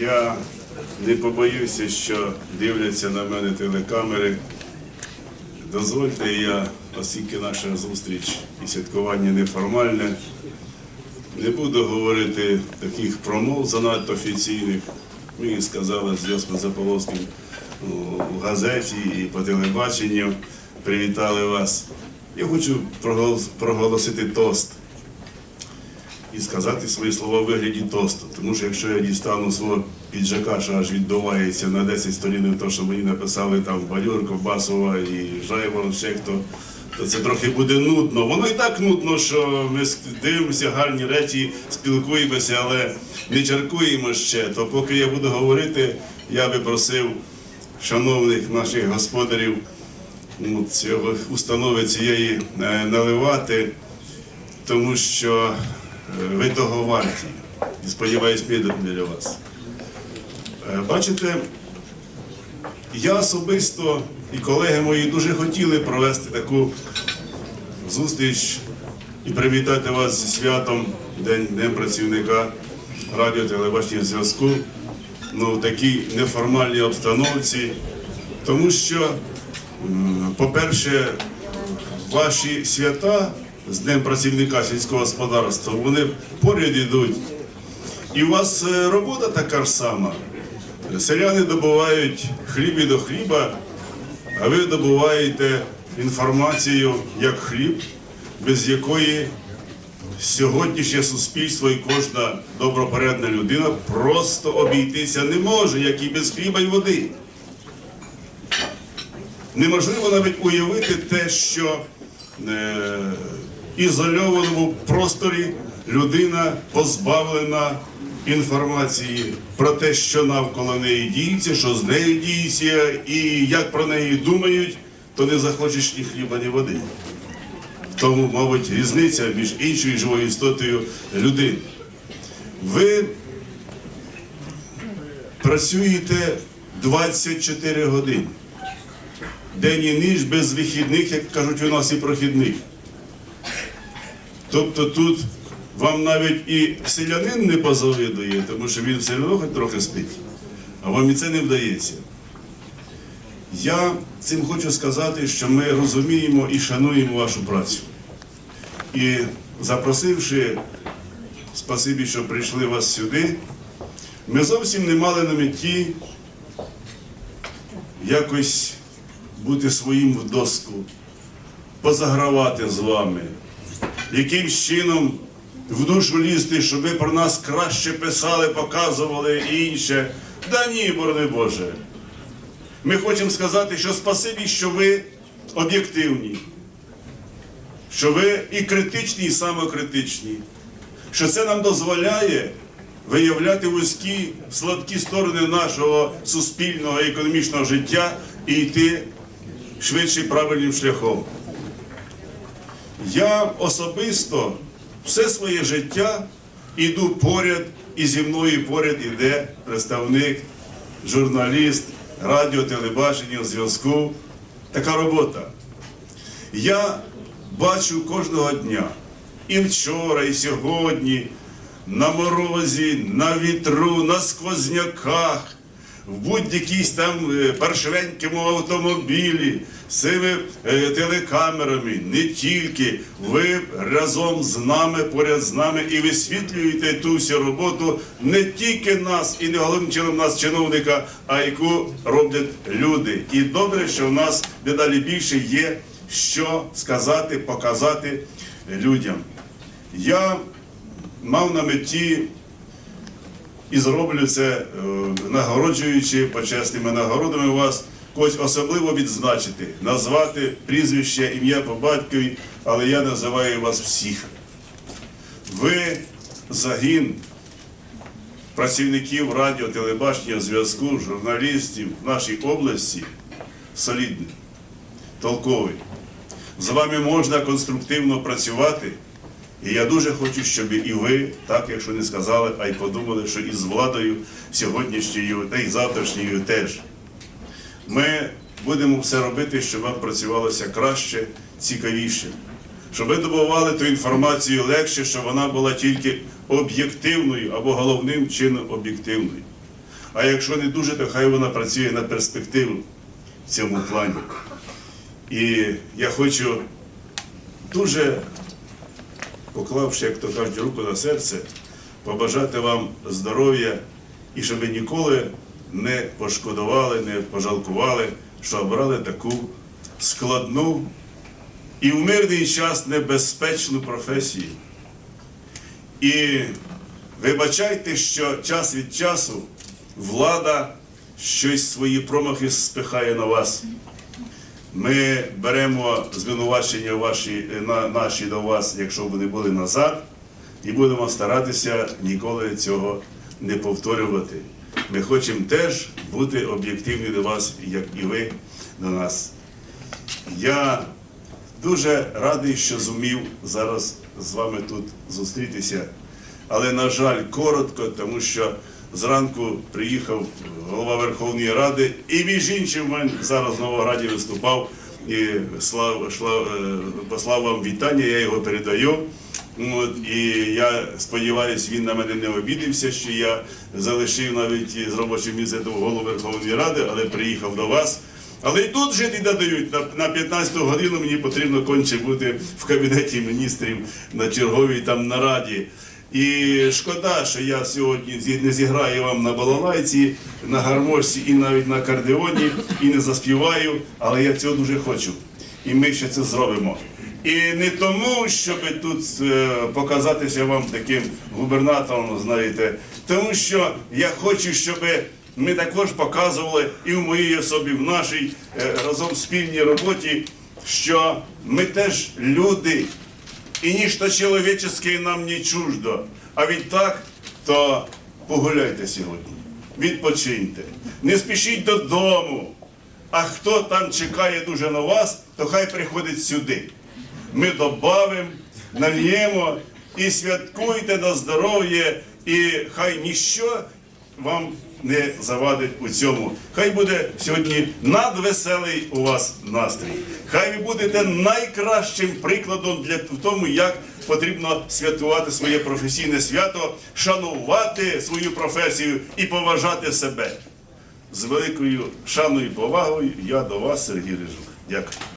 Я не побоюся, що дивляться на мене телекамери. Дозвольте, я, оскільки наша зустріч і святкування неформальне, не буду говорити таких промов занадто офіційних. Мені сказали з Йосипом Заполовським ну, в газеті і по телебаченню. Привітали вас. Я хочу проголосити тост і сказати свої слова в вигляді тосту. Тому що якщо я дістану свого піджака, що аж відбувається на 10 сторінок, то, що мені написали там Бадюрко, Басова і Жайворон, ще хто, то це трохи буде нудно. Воно і так нудно, що ми дивимося гарні речі, спілкуємося, але не чаркуємо ще. То поки я буду говорити, я би просив шановних наших господарів ну, цього установи цієї е, наливати тому що е, ви того варті. І сподіваюсь, ми для вас. Е, Бачите, я особисто і колеги мої дуже хотіли провести таку зустріч і привітати вас зі святом День Днем працівника радіо, телебачення зв'язку ну, в такій неформальній обстановці, тому що, по-перше, ваші свята з Днем працівника сільського господарства, вони поряд йдуть. І у вас е, робота така ж сама. Селяни добувають хліб до хліба, а ви добуваєте інформацію як хліб, без якої сьогоднішнє суспільство і кожна добропорядна людина просто обійтися не може, як і без хліба і води. Неможливо навіть уявити те, що е, ізольованому просторі людина позбавлена інформації про те, що навколо неї діється, що з нею діється, і як про неї думають, то не захочеш ні хліба, ні води. Тому, мабуть, різниця між іншою живою істотою людини. Ви працюєте 24 години день і ніч без вихідних, як кажуть у нас і прохідних. Тобто тут вам навіть і селянин не позавидує, тому що він все одно хоч трохи спить, а вам і це не вдається. Я цим хочу сказати, що ми розуміємо і шануємо вашу працю. І запросивши, спасибі, що прийшли вас сюди, ми зовсім не мали на меті якось бути своїм в доску, позагравати з вами, якимсь чином в душу лізти, щоб ви про нас краще писали, показували і інше. Да ні, борони Боже. Ми хочемо сказати, що спасибі, що ви об'єктивні, що ви і критичні, і самокритичні, що це нам дозволяє виявляти вузькі, слабкі сторони нашого суспільного економічного життя і йти швидше правильним шляхом. Я особисто все своє життя іду поряд, і зі мною поряд іде представник, журналіст, радіо, телебачення, зв'язку. Така робота. Я бачу кожного дня, і вчора, і сьогодні, на морозі, на вітру, на сквозняках, в будь-якійсь там е, паршивенькому автомобілі, з цими е, телекамерами, не тільки ви разом з нами, поряд з нами, і висвітлюєте ту всю роботу не тільки нас, і не головним чином нас, чиновника, а яку роблять люди. І добре, що в нас дедалі більше є що сказати, показати людям. Я мав на меті і зроблю це, е, нагороджуючи почесними нагородами вас, когось особливо відзначити, назвати прізвище, ім'я по батькові, але я називаю вас всіх. Ви загін працівників радіо, телебачення, зв'язку, журналістів в нашій області солідний, толковий. З вами можна конструктивно працювати. І я дуже хочу, щоб і ви, так якщо не сказали, а й подумали, що і з владою сьогоднішньою та й завтрашньою теж. Ми будемо все робити, щоб вам працювалося краще, цікавіше, щоб ви добували ту інформацію легше, щоб вона була тільки об'єктивною або головним чином об'єктивною. А якщо не дуже, то хай вона працює на перспективу в цьому плані. І я хочу дуже, поклавши, як то кажуть, руку на серце, побажати вам здоров'я і щоб ви ніколи не пошкодували, не пожалкували, що обрали таку складну і в мирний час небезпечну професію. І вибачайте, що час від часу влада щось свої промахи спихає на вас. Ми беремо звинувачення ваші, на, наші до вас, якщо вони були назад, і будемо старатися ніколи цього не повторювати. Ми хочемо теж бути об'єктивні до вас, як і ви до нас. Я дуже радий, що зумів зараз з вами тут зустрітися. Але, на жаль, коротко, тому що зранку приїхав голова Верховної Ради і між іншим він зараз в Новограді виступав і слав, шлав, е, послав вам вітання, я його передаю. От, і я сподіваюся, він на мене не обідився, що я залишив навіть з робочим місцем голову Верховної Ради, але приїхав до вас. Але і тут жити не дають. На, на 15 годину мені потрібно конче бути в кабінеті міністрів на черговій там нараді. І шкода, що я сьогодні не зіграю вам на балалайці, на гармошці і навіть на кардіоні, і не заспіваю, але я цього дуже хочу. І ми ще це зробимо. І не тому, щоб тут е, показатися вам таким губернатором, знаєте, тому що я хочу, щоб ми також показували і в моїй особі, в нашій е, разом спільній роботі, що ми теж люди, і ніщо чоловіче нам не чуждо. А відтак, то погуляйте сьогодні, відпочиньте, не спішіть додому. А хто там чекає дуже на вас, то хай приходить сюди. Ми добавимо, нальємо і святкуйте на здоров'я, і хай ніщо вам не завадить у цьому. Хай буде сьогодні надвеселий у вас настрій. Хай ви будете найкращим прикладом для в тому, як потрібно святкувати своє професійне свято, шанувати свою професію і поважати себе. З великою шаною і повагою я до вас, Сергій Рижук. Дякую.